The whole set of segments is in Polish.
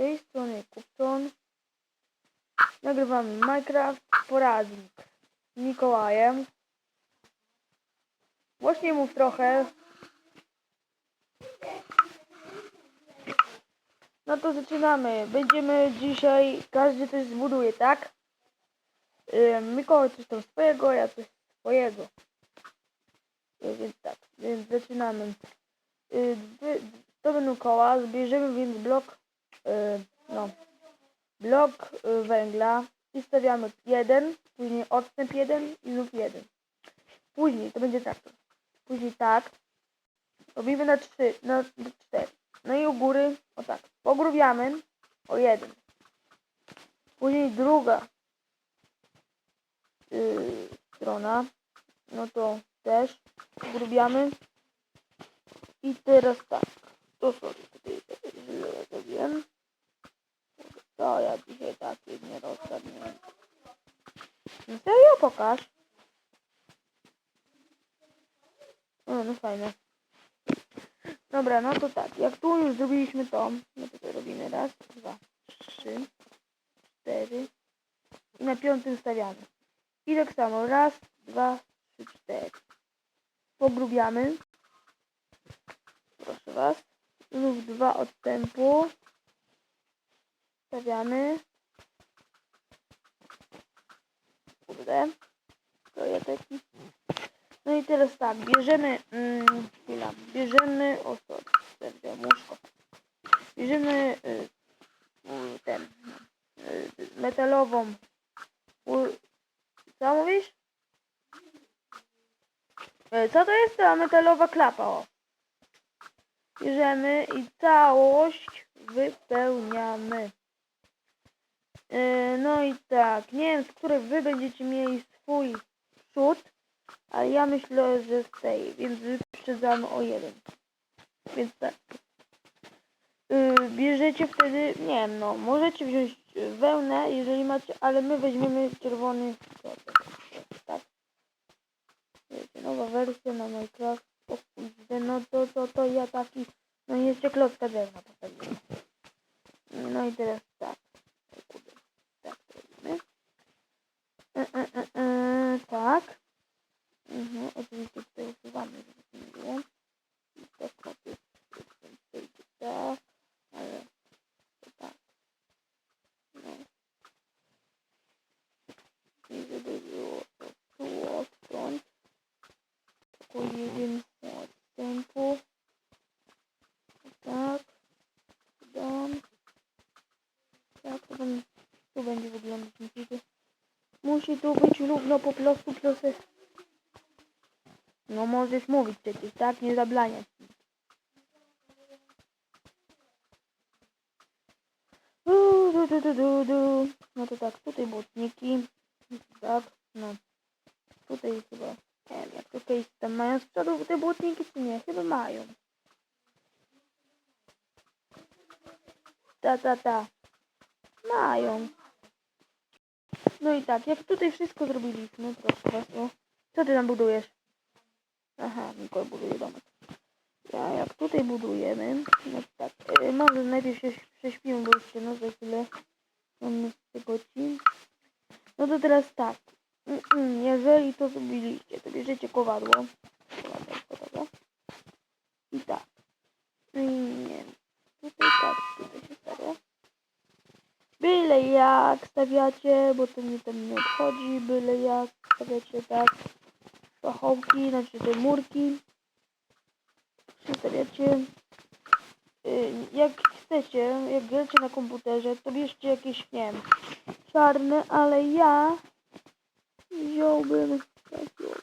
tej strony Kupton. Nagrywamy Minecraft poradnik z Mikołajem. Głośniej mów trochę. No to zaczynamy. Będziemy dzisiaj, każdy coś zbuduje, tak? Mikołaj coś tam swojego, ja coś swojego. Yy, Więc tak, więc zaczynamy. Wy- To będą koła, zbierzemy więc blok, no, blok yy, węgla i stawiamy jeden, później odstęp jeden i znów jeden. Później to będzie tak. Później tak. Robimy na trzy, na, cztery. No i u góry, o tak, pogrubiamy o jeden. Później druga yy, strona, no to też pogrubiamy. I teraz tak, to sobie tutaj zrobiłem. To ja dzisiaj takie nie rozgadniłem. No serio, pokaż. O, no fajne. Dobra, no to tak, jak tu już zrobiliśmy to, no to, robimy raz, dwa, trzy, cztery i na piątym stawiamy. I tak samo, raz, dwa, trzy, cztery. Pogrubiamy. Proszę Was. Znów dwa odstępu. Stawiamy. Kurde. To ja taki. No i teraz tak, bierzemy, mm, chwila, bierzemy, o sorry, łóżko. Bierzemy y, y, ten, y, metalową, u, co mówisz? Y, Co to jest ta metalowa klapa, o? Bierzemy i całość wypełniamy. Yy, no i tak, nie wiem z której wy będziecie mieli swój przód, ale ja myślę, że z tej, więc wyprzedzamy o jeden. Więc tak. Yy, bierzecie wtedy, nie wiem, no, możecie wziąć wełnę, jeżeli macie, ale my weźmiemy czerwony tak. Wiecie, nowa wersja na Minecraft, o no to, to, to ja taki, no jeszcze klocka drewna. No i teraz tak. O kurde, tak to robimy. E, e, e, e, tak. Mhm, oczywiście tutaj usuwamy, żeby to nie było. I tak kopię, przejdzie tak, ale to tak. No. I żeby było to tu odtąd. Tylko jeden odstępu. Tak. Dam. Tak, to tam, tu będzie wyglądać. Musi tu, musi tu być równo po prostu plus. No możesz mówić przecież, tak? Nie zablaniać. Du, du, du, du, du. No to tak, tutaj błotniki. Tak, no. Tutaj chyba, nie wiem, jak to case tam mają z przodu te błotniki, czy nie? Chyba mają. Ta, ta, ta. Mają. No i tak, jak tutaj wszystko zrobiliśmy, proszę was, o. Co ty tam budujesz? Aha, Mikołaj buduje domek. Ja jak tutaj budujemy, no tak, e, może najpierw się prześpimy, bo jeszcze no za chwilę mamy z godzin. No to teraz tak, jeżeli to zrobiliście, to bierzecie kowadło. I tak. No nie wiem, tutaj tak, tutaj się stawia. Byle jak stawiacie, bo to mnie tam nie obchodzi, byle jak stawiacie tak pachołki, znaczy te murki. Przestawiacie. Y, Jak chcecie, jak gracie na komputerze, to bierzcie jakieś, nie wiem, czarne, ale ja wziąłbym taki o.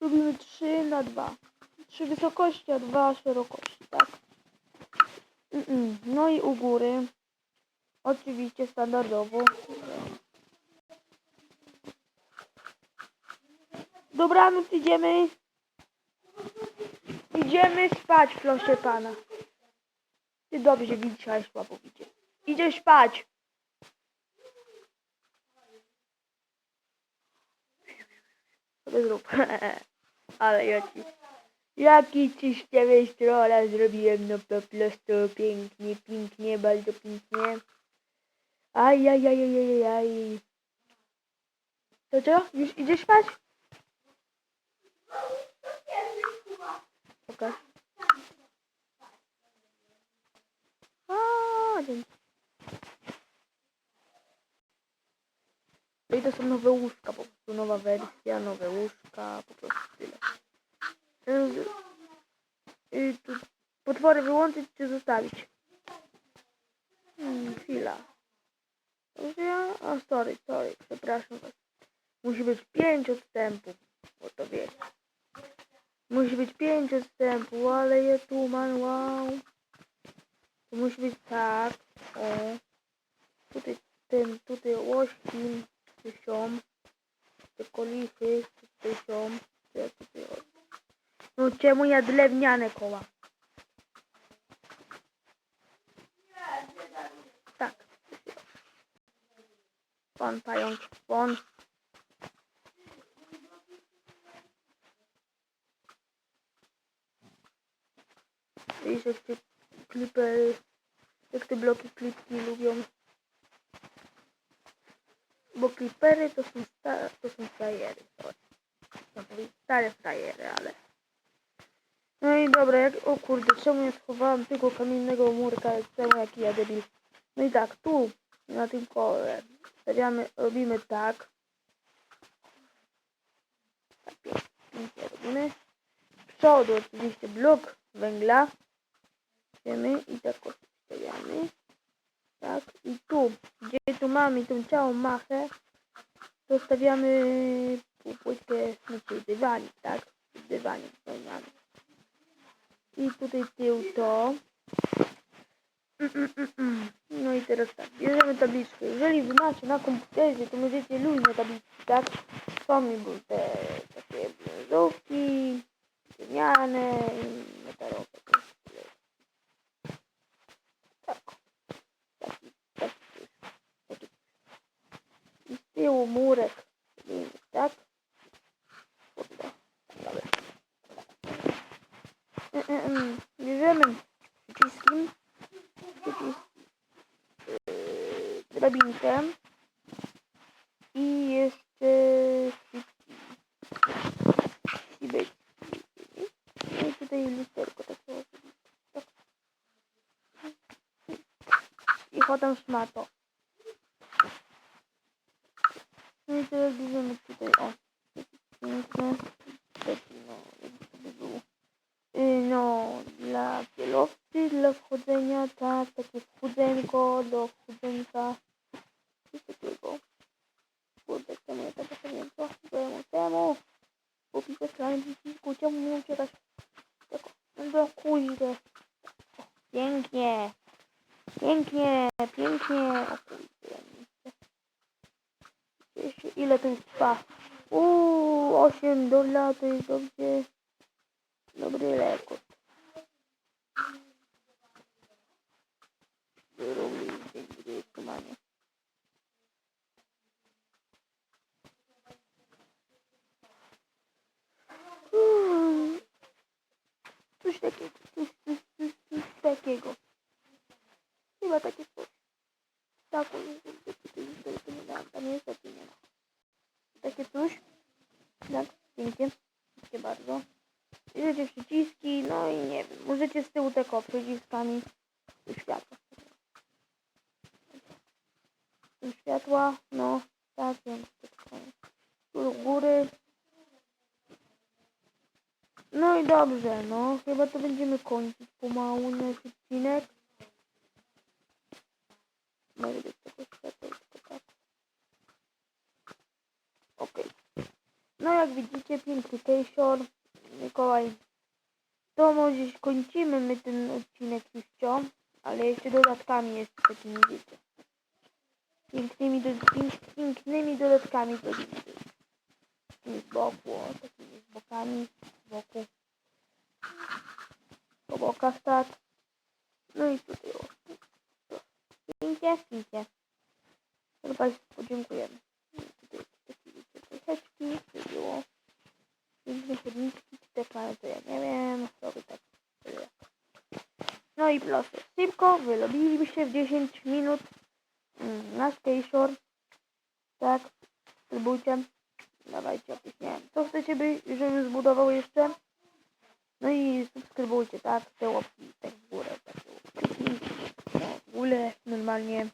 Robimy 3 na 2. 3 wysokości, a 2 szerokości, tak? No i u góry oczywiście standardowo. Dobranoc, idziemy. Idziemy spać, proszę pana. Ty dobrze widziałeś, łapowicie. Idziesz spać. Sobie zrób. Ale ja ci. Jaki ci z ciebie zrobiłem, no po prostu pięknie, pięknie, bardzo pięknie. Aj, aj, aj, aj, aj, aj. To co? Już idziesz spać? Pokaż. A, dzięki. No i to są nowe łóżka, po prostu nowa wersja, nowe łóżka, po prostu tyle. Yy, yy, tu potwory wyłączyć czy zostawić? Hmm, chwila. Dobrze? A, sorry, sorry, przepraszam was. Musi być pięć odstępów, bo to wiesz. Musi być pięć odstępów, ale je tu mam, wow. To musi być tak, o. Tutaj ten, tutaj łośki, tu. Te kolichy, tutaj są. Ja tutaj o. No czemu ja drewniane koła? Tak. Won pająk, won. Widzisz jak te klipy, jak te bloki klipki lubią. Bo klipery to są stare, to są frajery. sorry. Powiedzieć stare frajery, ale... No i dobra, jak... O kurde, czemu ja schowałam tego kamiennego murka, czemu jaki ja debil. No i tak, tu, na tym kole, stawiamy, robimy tak. Tak, pięknie, robimy. Z przodu oczywiście blok węgla. Wiemy i tak o- stawiamy. Tak, i tu, gdzie tu mamy tą całą machę, to stawiamy pół- płytkę, znaczy dywanik, tak? Dywanik stawiamy. I tutaj tył to. Mm, mm, mm. No i teraz tak, bierzemy tabliczkę. Jeżeli wy macie na komputerze, to możecie luźne tabliczki, tak? Są mi były te takie brązówki, drewniane i metalowe. Tak. Taki, taki, coś, taki. I z tyłu murek robimy, tak? Kurde, dobra. Mm, mm, mm. Bierzemy przyciskiem przycisk yy, drabinkę i i być. No i tutaj lusterko tak samo zrobić. Tak. I potem szmato. No i teraz bierzemy tutaj o. Piękne. Taki no, jakby to by było. Y, No, dla kierowcy, dla wchodzenia, tak, takie wchodzenko do wchodzenka. Coś takiego. Kurde, czemu ja tego pamiętam? Temu, temu. Kupić skrajny przycisku, czemu nie uciekać? Tak, O, Pięknie. Pięknie, pięknie. O ile to jest trwa? Uuu, 8 dolarów dobrze. Dobry lekot. Rubli, gdzie jest kumanie. Mm. Coś takiego, coś, coś, coś, coś takiego. Chyba takie coś. Tak, o Jezu, gdzie tutaj tutaj to nie dam, tam niestety nie ma. Takie coś. Tak, pięknie. Dziękuję bardzo. Bierzecie przyciski, no i nie wiem, możecie z tyłu tylko przyciskami światła. Światła, no, tak, wiem, tu do góry. No i dobrze, no, chyba to będziemy kończyć pomału nasz odcinek. Może być tego światła, tylko tak. Okej. No jak widzicie, piękny Kejsior. Mikołaj. To może kończymy my ten odcinek już co, ale jeszcze dodatkami jest takimi wiecie. Pięknymi, do, pięk, pięknymi dodatkami. Takimi z boku, takimi z bokami, boku. Po bokach tak. No i tutaj o. Pięknie. To Państwu podziękujemy. No Tutaj takie troszeczki, to było. Piękne chodniczki, te plany to ja nie wiem, robię tak. No i proste. Szybko, wylobili się w 10 minut mm, na Skayshore. Tak, spróbujcie. Dawajcie opis. Co chcecie by, żebym zbudował jeszcze? No i subskrybujcie, tak? Te łapki tak w górę. No, w ogóle normalnie.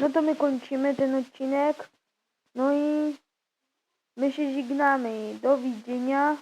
No to my kończymy ten odcinek. No i my się żegnamy. Do widzenia.